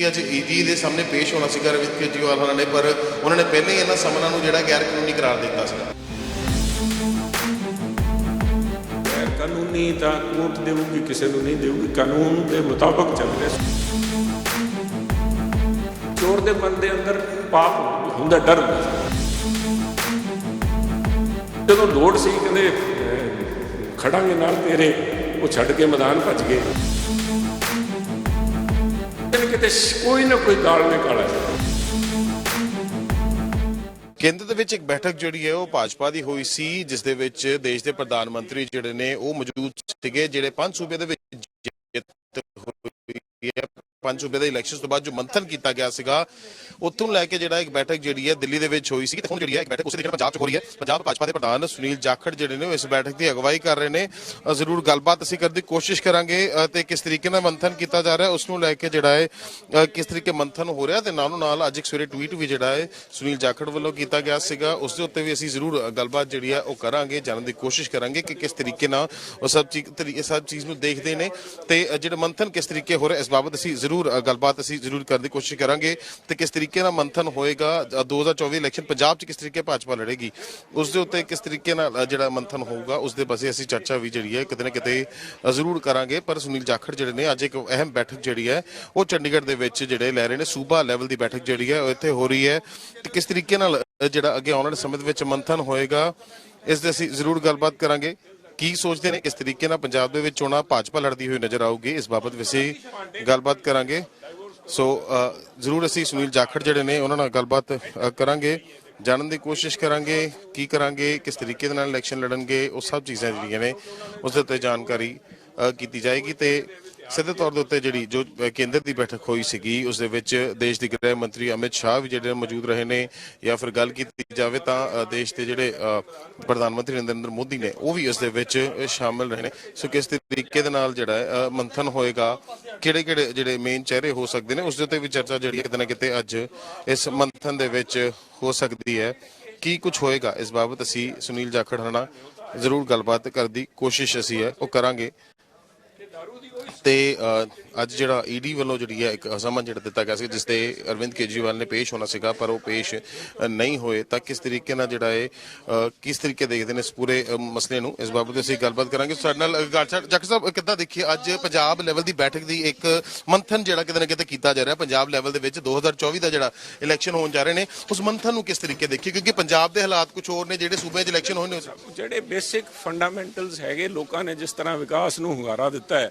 ਕਿ ਅੱਜ ਈਡੀ ਦੇ ਸਾਹਮਣੇ ਪੇਸ਼ ਹੋਣਾ ਸੀਗਾ ਅਰਵਿੰਦ ਕੇਜਰੀਵਾਲ ਹੋਣਾ ਨੇ, ਪਰ ਉਹਨਾਂ ਨੇ ਪਹਿਲਾਂ ਹੀ ਇਹਨਾਂ ਸਮਨਾਂ ਨੂੰ ਜਿਹੜਾ ਗੈਰ ਕਾਨੂੰਨੀ ਕਰਾਰ ਦਿੱਤਾ ਸੀਗਾ। ਗੈਰ ਕਾਨੂੰਨੀ ਤਾਂ ਕੋਰਟ ਦੇਊਗੀ, ਕਿਸੇ ਨੂੰ ਨਹੀਂ ਦੇਊਗੀ, ਕਾਨੂੰਨ ਦੇ ਮੁਤਾਬਕ ਚੱਲ ਰਿਹਾ ਚੋਰ ਦੇ ਮਨ ਦੇ ਅੰਦਰ ਪਾਪ ਹੁੰਦਾ, ਡਰ ਜਦੋਂ ਲੋੜ ਸੀ, ਕਹਿੰਦੇ ਖੜਾਂਗੇ ਨਾਲ ਤੇਰੇ, ਉਹ ਛੱਡ ਕੇ ਮੈਦਾਨ ਭੱਜ ਗਏ। ਕਿਤੇ ਕੋਈ ਨਾ ਕੋਈ ਦਾਲ ਨੇ ਕੇਂਦਰ ਦੇ ਵਿੱਚ ਇੱਕ ਬੈਠਕ ਜਿਹੜੀ ਹੈ ਉਹ ਭਾਜਪਾ ਦੀ ਹੋਈ ਸੀ, ਜਿਸ ਦੇ ਵਿੱਚ ਦੇਸ਼ ਦੇ ਪ੍ਰਧਾਨ ਮੰਤਰੀ ਜਿਹੜੇ ਨੇ ਉਹ ਮੌਜੂਦ ਸੀਗੇ, ਜਿਹੜੇ ਪੰਜ ਸੂਬੇ ਦੇ ਵਿੱਚ ਪੰਜ ਸੂਬੇ ਦੇ ਇਲੈਕਸ਼ਨ ਤੋਂ ਬਾਅਦ ਜੋ ਮੰਥਨ ਕੀਤਾ ਗਿਆ ਸੀਗਾ ਉੱਥੋਂ ਲੈ ਕੇ ਜਿਹੜਾ ਇੱਕ ਬੈਠਕ ਜਿਹੜੀ ਹੈ ਦਿੱਲੀ ਦੇ ਵਿੱਚ ਹੋਈ ਸੀ ਤੇ ਹੁਣ ਜਿਹੜੀ ਹੈ ਇੱਕ ਬੈਠਕ ਉਸੇ ਦਿਨ ਪੰਜਾਬ 'ਚ ਹੋ ਰਹੀ ਹੈ। ਪੰਜਾਬ ਭਾਜਪਾ ਦੇ ਪ੍ਰਧਾਨ ਸੁਨੀਲ ਜਾਖੜ ਜਿਹੜੇ ਨੇ ਇਸ ਬੈਠਕ ਦੀ ਅਗਵਾਈ ਕਰ ਰਹੇ ਨੇ। ਜ਼ਰੂਰ ਗੱਲਬਾਤ ਅਸੀਂ ਕਰਨ ਦੀ ਕੋਸ਼ਿਸ਼ ਕਰਾਂਗੇ। ਤੇ ਕਿਸ ਤਰੀਕੇ ਨਾਲ ਮੰਥਨ ਕੀਤਾ ਜਾ ਰਿਹਾ ਉਸ ਨੂੰ ਲੈ ਕੇ ਜਿਹੜਾ ਹੈ ਕਿਸ ਤਰੀਕੇ ਮੰਥਨ ਹੋ ਰਿਹਾ ਤੇ ਨਾਲੋਂ ਨਾਲ ਅੱਜ ਇੱਕ ਸਵੇਰੇ ਟਵੀਟ ਵੀ ਜਿਹੜਾ ਹੈ ਸੁਨੀਲ ਜਾਖੜ ਵੱਲੋਂ ਕੀਤਾ ਗਿਆ ਸੀਗਾ। ਉਸ ਦੇ ਉੱਤੇ ਵੀ ਅਸੀਂ ਜ਼ਰੂਰ ਗੱਲਬਾਤ ਜਿਹੜੀ ਹੈ ਉਹ ਕਰਾਂਗੇ ਜਾਣਨ ਦੀ ਕੋਸ਼ਿਸ਼ ਕਰਾਂਗੇ ਕਿ ਕਿਸ ਤਰੀਕੇ ਨਾਲ ਉਹ ਸਭ ਚੀਜ਼ ਸਭ ਚੀਜ਼ ਨੂੰ ਦੇਖਦੇ ਨੇ। ਤੇ ਅ, ਜਿਹੜਾ ਮੰਥਨ ਕਿਸ ਤਰੀਕੇ ਹੋ ਰਿਹਾ ਇਸ ਬਾਬਤ ਅਸੀਂ ਜ਼ਰੂਰ ਗੱਲਬਾਤ ਅਸੀਂ ਜ਼ਰੂਰ ਕਰਨ ਦੀ ਕੋਸ਼ਿਸ਼ ਕਰਾਂਗੇ ਤੇ ਕਿਸ ਤਰੀਕੇ ਨਾਲ ਮੰਥਨ ਹੋਏਗਾ ਅ, 2024 ਇਲੈਕਸ਼ਨ ਪੰਜਾਬ 'ਚ ਕਿਸ ਤਰੀਕੇ ਭਾਜਪਾ ਲੜੇਗੀ ਉਸ ਦੇ ਉੱਤੇ ਕਿਸ ਤਰੀਕੇ ਨਾਲ ਜਿਹੜਾ ਮੰਥਨ ਹੋਊਗਾ ਉਸ ਦੇ ਬਸੇ ਅਸੀਂ ਚਰਚਾ ਵੀ ਜਿਹੜੀ ਹੈ ਕਿਤੇ ਨਾ ਕਿਤੇ ਜ਼ਰੂਰ ਕਰਾਂਗੇ। ਪਰ ਸੁਨੀਲ ਜਾਖੜ ਜਿਹੜੇ ਨੇ ਅੱਜ ਇੱਕ ਅਹਿਮ ਬੈਠਕ ਜਿਹੜੀ ਹੈ ਉਹ ਚੰਡੀਗੜ੍ਹ ਦੇ ਵਿੱਚ ਜਿਹੜੇ ਲੈ ਰਹੇ ਨੇ ਸੂਬਾ ਲੈਵਲ ਦੀ ਬੈਠਕ ਜਿਹੜੀ ਹੈ ਉਹ ਇੱਥੇ ਹੋ ਰਹੀ ਹੈ। ਤੇ ਕਿਸ ਤਰੀਕੇ ਨਾਲ ਜਿਹੜਾ ਅੱਗੇ ਆਉਣ ਵਾਲੇ ਸਮੇਂ ਦੇ ਵਿੱਚ ਮੰਥਨ ਹੋਏਗਾ ਇਸ ਦੇ ਅਸੀਂ ਜ਼ਰੂਰ ਗੱਲਬਾਤ ਕਰਾਂਗੇ। ਕੀ ਸੋਚਦੇ ਨੇ? ਕਿਸ ਤਰੀਕੇ ਨਾਲ ਪੰਜਾਬ ਦੇ ਵਿੱਚ ਚੋਣਾਂ ਭਾਜਪਾ ਲੜਦੀ ਹੋਈ ਨਜ਼ਰ ਆਊਗੀ। ਇਸ ਬਾਬਤ ਵੀ ਅਸੀਂ ਗੱਲਬਾਤ ਕਰਾਂਗੇ। ਸੋ ਜ਼ਰੂਰ ਅਸੀਂ ਸੁਨੀਲ ਜਾਖੜ ਜਿਹੜੇ ਨੇ, ਉਹਨਾਂ ਨਾਲ ਗੱਲਬਾਤ ਕਰਾਂਗੇ। ਜਾਣਨ ਦੀ ਕੋਸ਼ਿਸ਼ ਕਰਾਂਗੇ, ਕੀ ਕਰਾਂਗੇ, ਕਿਸ ਤਰੀਕੇ ਦੇ ਨਾਲ ਇਲੈਕਸ਼ਨ ਲੜਨਗੇ, ਉਹ ਸਭ ਚੀਜ਼ਾਂ ਜਿਹੜੀਆਂ ਨੇ, ਉਸ ਦੇ ਉੱਤੇ ਜਾਣਕਾਰੀ ਕੀਤੀ ਜਾਏਗੀ ਤੇ ਸਿੱਧੇ ਤੌਰ ਦੇ ਉੱਤੇ ਜਿਹੜੀ ਜੋ ਕੇਂਦਰ ਦੀ ਬੈਠਕ ਹੋਈ ਸੀਗੀ ਉਸ ਦੇ ਵਿੱਚ ਦੇਸ਼ ਦੇ ਗ੍ਰਹਿ ਮੰਤਰੀ ਅਮਿਤ ਸ਼ਾਹ ਵੀ ਜਿਹੜੇ ਮੌਜੂਦ ਰਹੇ ਨੇ ਜਾਂ ਫਿਰ ਗੱਲ ਕੀਤੀ ਜਾਵੇ ਤਾਂ ਦੇਸ਼ ਦੇ ਜਿਹੜੇ ਪ੍ਰਧਾਨ ਮੰਤਰੀ ਨਰਿੰਦਰ ਮੋਦੀ ਨੇ ਉਹ ਵੀ ਉਸ ਦੇ ਵਿੱਚ ਅ, ਸ਼ਾਮਲ ਰਹੇ ਨੇ। ਸੋ ਕਿਸ ਤਰੀਕੇ ਦੇ ਨਾਲ ਜਿਹੜਾ ਮੰਥਨ ਹੋਏਗਾ ਕਿਹੜੇ ਕਿਹੜੇ ਜਿਹੜੇ ਮੇਨ ਚਿਹਰੇ ਹੋ ਸਕਦੇ ਨੇ ਉਸ ਦੇ ਉੱਤੇ ਵੀ ਚਰਚਾ ਜਿਹੜੀ ਕਿਤੇ ਨਾ ਕਿਤੇ ਅੱਜ ਇਸ ਮੰਥਨ ਦੇ ਵਿੱਚ ਹੋ ਸਕਦੀ ਹੈ। ਕੀ ਕੁਝ ਹੋਏਗਾ? ਇਸ ਬਾਬਤ ਅਸੀਂ ਸੁਨੀਲ ਜਾਖੜ ਹਣਾ ਜ਼ਰੂਰ ਗੱਲਬਾਤ ਕਰਨ ਦੀ ਕੋਸ਼ਿਸ਼ ਅਸੀਂ ਹੈ ਉਹ ਕਰਾਂਗੇ। ਤੇ ਅੱਜ ਜਿਹੜਾ ਈਡੀ ਵੱਲੋਂ ਜਿਹੜੀ ਹੈ ਇੱਕ ਸਮਨ ਜਿਹੜਾ ਦਿੱਤਾ ਗਿਆ ਸੀ ਜਿਸ ਤੇ ਅਰਵਿੰਦ ਕੇਜਰੀਵਾਲ ਨੇ ਪੇਸ਼ ਹੋਣਾ ਸੀਗਾ ਪਰ ਉਹ ਪੇਸ਼ ਨਹੀਂ ਹੋਏ ਤਾਂ ਕਿਸ ਤਰੀਕੇ ਨਾਲ ਜਿਹੜਾ ਹੈ ਅ, ਕਿਸ ਤਰੀਕੇ ਦੇਖਦੇ ਨੇ ਇਸ ਪੂਰੇ ਮਸਲੇ ਨੂੰ? ਇਸ ਬਾਬਤ ਅਸੀਂ ਗੱਲਬਾਤ ਕਰਾਂਗੇ। ਸਾਡੇ ਨਾਲ ਜੱਟ ਸਾਹਿਬ ਕਿੱਦਾਂ ਦੇਖੀਏ ਅੱਜ ਪੰਜਾਬ ਲੈਵਲ ਦੀ ਬੈਠਕ ਦੀ ਇੱਕ ਮੰਥਨ ਜਿਹੜਾ ਕਿਤੇ ਨਾ ਕਿਤੇ ਕੀਤਾ ਜਾ ਰਿਹਾ ਪੰਜਾਬ ਲੈਵਲ ਦੇ ਵਿੱਚ 2024 ਦਾ ਜਿਹੜਾ ਇਲੈਕਸ਼ਨ ਹੋਣ ਜਾ ਰਹੇ ਨੇ ਉਸ ਮੰਥਨ ਨੂੰ ਕਿਸ ਤਰੀਕੇ ਦੇਖੀਏ? ਕਿਉਂਕਿ ਪੰਜਾਬ ਦੇ ਹਾਲਾਤ ਕੁਝ ਹੋਰ ਨੇ ਜਿਹੜੇ ਸੂਬਿਆਂ 'ਚ ਇਲੈਕਸ਼ਨ ਨੇ। ਜਿਹੜੇ ਬੇਸਿਕ ਫੰਡਾਮੈਂਟਲਸ ਹੈਗੇ ਲੋਕਾਂ ਨੇ ਜਿਸ ਤਰ੍ਹਾਂ ਵਿਕਾਸ ਨੂੰ ਹੁੰਗਾਰਾ ਦਿੱਤਾ ਹੈ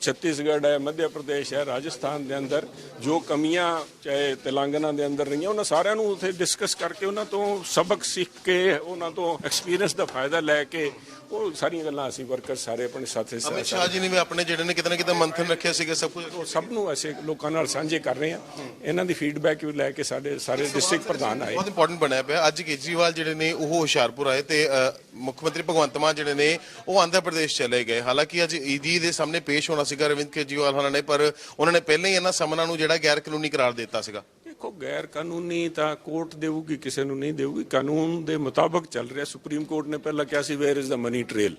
ਛੱਤੀਸਗੜ੍ਹ ਹੈ ਮੱਧ ਪ੍ਰਦੇਸ਼ ਹੈ ਰਾਜਸਥਾਨ ਦੇ ਅੰਦਰ ਜੋ ਕਮੀਆਂ ਚਾਹੇ ਤੇਲੰਗਾਨਾ ਦੇ ਅੰਦਰ ਰਹੀਆਂ ਉਹਨਾਂ ਸਾਰਿਆਂ ਨੂੰ ਉੱਥੇ ਡਿਸਕਸ ਕਰਕੇ ਉਹਨਾਂ ਤੋਂ ਸਬਕ ਸਿੱਖ ਕੇ ਉਹਨਾਂ ਤੋਂ ਐਕਸਪੀਰੀਅੰਸ ਦਾ ਫਾਇਦਾ ਲੈ ਕੇ ਉਹ ਸਾਰੀਆਂ ਗੱਲਾਂ ਅਸੀਂ ਵਰਕਰ ਸਾਰੇ ਆਪਣੇ ਸਾਥੀ ਅਮਿਤ ਸ਼ਾਹ ਜੀ ਨੇ ਵੀ ਆਪਣੇ ਜਿਹੜੇ ਨੇ ਕਿਤੇ ਨਾ ਕਿਤੇ ਮੰਥਨ ਰੱਖਿਆ ਸੀਗਾ ਸਭ ਕੁਝ? ਸਭ ਨੂੰ ਅਸੀਂ ਲੋਕਾਂ ਨਾਲ ਸਾਂਝੇ ਕਰ ਰਹੇ ਹਾਂ। ਇਹਨਾਂ ਦੀ ਫੀਡਬੈਕ ਵੀ ਲੈ ਕੇ ਸਾਡੇ ਸਾਰੇ ਡਿਸਟ੍ਰਿਕਟ ਪ੍ਰਧਾਨ ਆਏ। ਬਹੁਤ ਇੰਪੋਰਟੈਂਟ ਬਣਿਆ ਪਿਆ। ਅੱਜ ਕੇਜਰੀਵਾਲ ਜਿਹੜੇ ਨੇ ਉਹ ਹੁਸ਼ਿਆਰਪੁਰ ਆਏ ਤੇ ਮੁੱਖ ਮੰਤਰੀ ਭਗਵੰਤ ਮਾਨ ਜਿਹੜੇ ਨੇ ਉਹ ਆਂਧਰਾ ਪ੍ਰਦੇਸ਼ ਚਲੇ ਗਏ। ਹਾਲਾਂਕਿ ਅੱਜ ਈਡੀ ਦੇ ਸਾਹਮਣੇ ਪੇਸ਼ ਹੋਣਾ ਸੀਗਾ ਅਰਵਿੰਦ ਕੇਜਰੀਵਾਲ ਹੋਣਾ ਨੇ ਪਰ ਉਹਨਾਂ ਨੇ ਪਹਿਲਾਂ ਹੀ ਇਹਨਾਂ ਸਮਨਾਂ ਨੂੰ ਜਿਹੜਾ ਗੈਰ ਕਾਨੂੰਨੀ ਕਰਾਰ ਦਿੱਤਾ ਸੀਗਾ। ਦੇਖੋ ਗੈਰ ਕਾਨੂੰਨੀ ਤਾਂ ਕੋਰਟ ਦੇਊਗੀ ਕਿਸੇ ਨੂੰ ਨਹੀਂ ਦੇਊਗੀ। ਕਾਨੂੰਨ ਦੇ ਮੁਤਾਬਕ ਚੱਲ ਰਿਹਾ। ਸੁਪਰੀਮ ਕੋਰਟ ਨੇ ਪਹਿਲਾਂ ਕਿਹਾ ਸੀ where is the money trail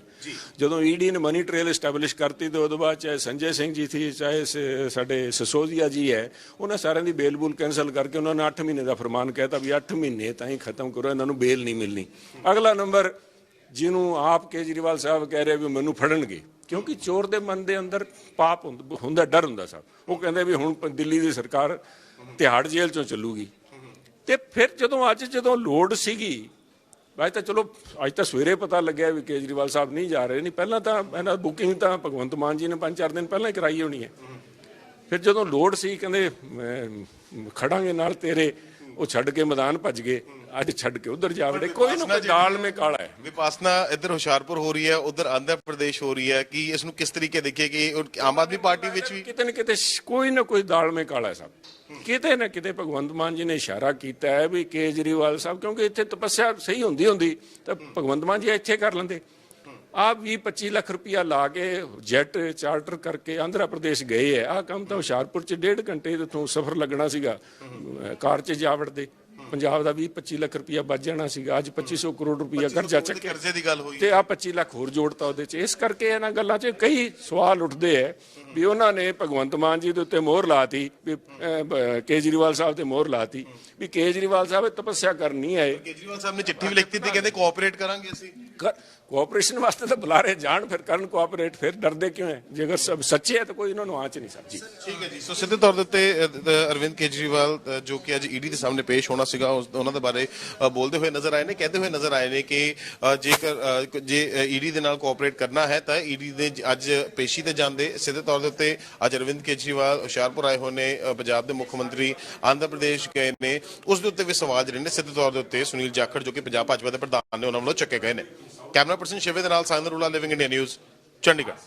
ਜਦੋਂ ਈਡੀ ਨੇ ਮਨੀ ਟ੍ਰੇਲ ਐਸਟੈਬਲਿਸ਼ ਕਰਤੀ ਤੇ ਉਹਦੇ ਬਾਅਦ ਚਾਹੇ ਸੰਜੇ ਸਿੰਘ ਜੀ ਸੀ ਚਾਹੇ ਸਾਡੇ ਸਸੋਦੀਆ ਜੀ ਹੈ ਉਹਨਾਂ ਸਾਰਿਆਂ ਦੀ ਬੇਲ ਬੁਲ ਕੈਨਸਲ ਕਰਕੇ ਉਹਨਾਂ ਨੇ 8 ਮਹੀਨੇ ਦਾ ਫਰਮਾਨ ਕਹਿਤਾ ਵੀ 8 ਮਹੀਨੇ ਤਾਂ ਹੀ ਖਤਮ ਕਰੋ ਇਹਨਾਂ ਨੂੰ ਬੇਲ ਨਹੀਂ ਮਿਲਣੀ। ਅਗਲਾ ਨੰਬਰ ਜਿਹਨੂੰ ਆਪ ਕੇਜਰੀਵਾਲ ਸਾਹਿਬ ਕਹਿ ਰਹੇ ਵੀ ਮੈਨੂੰ ਫੜਨਗੇ। ਕਿਉਂਕਿ ਚੋਰ ਦੇ ਮਨ ਦੇ ਅੰਦਰ ਪਾਪ ਹੁੰਦਾ- ਡਰ ਹੁੰਦਾ ਸਾਹਿਬ ਉਹ ਕਹਿੰਦੇ ਵੀ ਹੁਣ ਦਿੱਲੀ ਦੀ ਸਰਕਾਰ ਤਿਹਾੜ ਜੇਲ੍ਹ ਚੋਂ ਚੱਲੂਗੀ। ਤੇ ਫਿਰ ਜਦੋਂ ਅੱਜ ਜਦੋਂ ਲੋੜ ਸੀਗੀ ਅੱਜ ਤਾਂ ਚਲੋ, ਅੱਜ ਤਾਂ ਸਵੇਰੇ ਪਤਾ ਲੱਗਿਆ ਵੀ ਕੇਜਰੀਵਾਲ ਸਾਹਿਬ ਨਹੀਂ ਜਾ ਰਹੇ। ਨਹੀਂ, ਪਹਿਲਾਂ ਤਾਂ ਇਹਨਾਂ ਬੁਕਿੰਗ ਤਾਂ ਭਗਵੰਤ ਮਾਨ ਜੀ ਨੇ ਪੰਜ ਚਾਰ ਦਿਨ ਪਹਿਲਾਂ ਹੀ ਕਰਾਈ ਹੋਣੀ ਹੈ। ਫਿਰ ਜਦੋਂ ਲੋੜ ਸੀ, ਕਹਿੰਦੇ ਖੜਾਂਗੇ ਨਾਲ ਤੇਰੇ ਉਹ ਛੱਡ ਕੇ ਮੈਦਾਨ ਭੱਜ ਗਏ। ਅੱਜ ਛੱਡ ਕੇ ਉਧਰ ਜਾ ਵੜੇ। ਕੋਈ ਨਾ ਕੋਈ ਦਾਲ ਮੇ ਕਾਲਾ ਹੈ। ਵਿਪਾਸਨਾ ਇੱਧਰ ਹੁਸ਼ਿਆਰਪੁਰ ਹੋ ਰਹੀ ਹੈ ਉਧਰ ਆਂਧਰਾ ਪ੍ਰਦੇਸ਼ ਹੋ ਰਹੀ ਹੈ ਕਿ ਇਸ ਨੂੰ ਕਿਸ ਤਰੀਕੇ ਦੇਖੀਏ ਕਿ ਆਮ ਆਦਮੀ ਪਾਰਟੀ ਵਿੱਚ ਵੀ ਕਿਤੇ ਨਾ ਕਿਤੇ ਕੋਈ ਨਾ ਕੋਈ ਦਾਲ ਮੇ ਕਾਲਾ ਹੈ ਸਾਹਿਬ ਕਿਤੇ ਨਾ ਕਿਤੇ ਭਗਵੰਤ ਮਾਨ ਜੀ ਨੇ ਇਸ਼ਾਰਾ ਕੀਤਾ ਹੈ ਵੀ ਕੇਜਰੀਵਾਲ ਸਾਹਿਬ ਕਿਉਂਕਿ ਇੱਥੇ ਤਪੱਸਿਆ ਸਹੀ ਹੁੰਦੀ ਹੁੰਦੀ ਤਾਂ ਭਗਵੰਤ ਮਾਨ ਜੀ ਇੱਥੇ ਕਰ ਲੈਂਦੇ। ਆਪ 20 25 ਲੱਖ ਰੁਪਇਆ ਲਾ ਕੇ ਜੈਟ, ਚਾਰਟਰ ਕਰਕੇ ਆਂਧਰਾ ਪ੍ਰਦੇਸ਼ ਗਏ ਹੈ ਆਹ ਕੰਮ ਤਾਂ ਹੁਸ਼ਿਆਰਪੁਰ ਚ ਡੇਢ ਘੰਟੇ ਤੋਂ ਸਫ਼ਰ ਲੱਗਣਾ ਸੀਗਾ ਕਾਰ 'ਚ ਜਾ ਵੜਦੇ ਪੰਜਾਬ ਦਾ 20 25 ਲੱਖ ਰੁਪਇਆ ਬਚ ਜਾਣਾ ਸੀਗਾ ਅੱਜ 2500 ਕਰੋੜ ਰੁਪਇਆ ਕਰਜ਼ਾ ਚੱਕਿਆ। ਕਰਜ਼ੇ ਦੀ ਗੱਲ ਹੋਈ ਤੇ ਆ 25 ਲੱਖ ਹੋਰ ਜੋੜਤਾ ਉਹਦੇ ਚ। ਇਸ ਕਰਕੇ ਇਹਨਾਂ ਗੱਲਾਂ 'ਚ ਕਈ ਸਵਾਲ ਉੱਠਦੇ ਐ ਵੀ ਉਹਨਾਂ ਨੇ ਭਗਵੰਤ ਮਾਨ ਜੀ ਦੇ ਉੱਤੇ ਮੋਹਰ ਲਾਤੀ ਵੀ ਕੇਜਰੀਵਾਲ ਸਾਹਿਬ ਤੇ ਮੋਹਰ ਲਾਤੀ ਵੀ ਕੇਜਰੀਵਾਲ ਸਾਹਿਬ ਤਪੱਸਿਆ ਕਰਨ ਨਹੀਂ ਆਏ ਕੇਜਰੀਵਾਲ ਸਾਹਿਬ ਨੇ ਚਿੱਠੀ ਵੀ ਲਿਖਤੀ ਤੇ ਕਹਿੰਦੇ ਕੋਆਪਰੇਟ ਕਰਾਂਗੇ ਅਸੀਂ। ਕੋਆਪਰੇਸ਼ਨ ਵਾਸਤੇ ਤਾਂ ਬੁਲਾਰੇ ਜਾਣ ਫਿਰ ਕਰਨ ਕੋਆਪਰੇਟ ਫਿਰ ਡਰਦੇ ਕਿਉਂ ਹੈ ਜੇਕਰ ਸਭ ਸੱਚੇ ਹੈ ਤਾਂ ਕੋਈ ਇਹਨਾਂ ਨੂੰ ਆਂਚ ਨਹੀਂ ਸਕਦੀ। ਠੀਕ ਹੈ ਜੀ। ਸੋ ਸਿੱਧੇ ਤੌਰ ਅ, ਅਰਵਿੰਦ ਕੇਜਰੀਵਾਲ ਜੋ ਕਿ ਅੱਜ ਈਡੀ ਦੇ ਸਾਹਮਣੇ ਪੇਸ਼ ਹੋਣਾ ਸੀਗਾ ਉਸ- ਉਹਨਾਂ ਦੇ ਬਾਰੇ ਬੋਲਦੇ ਹੋਏ ਨਜ਼ਰ ਆਏ ਨੇ, ਕਹਿੰਦੇ ਹੋਏ ਨਜ਼ਰ ਆਏ ਨੇ ਕਿ ਜੇਕਰ ਜੇ ਈਡੀ ਦੇ ਨਾਲ ਕੋਆਪਰੇਟ ਕਰਨਾ ਹੈ, ਤਾਂ ਈਡੀ ਦੇ ਅੱਜ ਪੇਸ਼ੀ ਤੇ ਜਾਂਦੇ। ਸਿੱਧੇ ਤੌਰ ਦੇ ਉੱਤੇ ਅੱਜ ਅਰਵਿੰਦ ਕੇਜਰੀਵਾਲ ਹੁਸ਼ਿਆਰਪੁਰ ਆਏ ਹੋਏ ਨੇ ਪੰਜਾਬ ਦੇ ਮੁੱਖ ਮੰਤਰੀ ਆਂਧਰਾ ਪ੍ਰਦੇਸ਼ ਗਏ ਨੇ। ਉਸ ਦੇ ਉੱਤੇ ਵੀ ਸਵਾਲ ਜਿਹੜੇ ਨੇ, ਸਿੱਧੇ ਤੌਰ ਦੇ ਉੱਤੇ ਸੁਨੀਲ ਜਾਖੜ, ਜੋ ਕਿ ਪੰਜਾਬ ਭਾਜਪਾ ਦੇ ਪ੍ਰਧਾਨ ਨੇ, ਉਹਨਾਂ ਵੱਲੋਂ ਚੱਕੇ ਗਏ ਨੇ। ਕੈਮਰਾ ਪਰਸਨ ਸ਼ਿਵੇ ਦੇ ਨਾਲ ਸਾਇੰਦਰ ਰੂਲਾ ਲਿਵਿੰਗ ਇੰਡੀਆ ਨਿਊਜ਼ ਚੰਡੀਗੜ੍ਹ।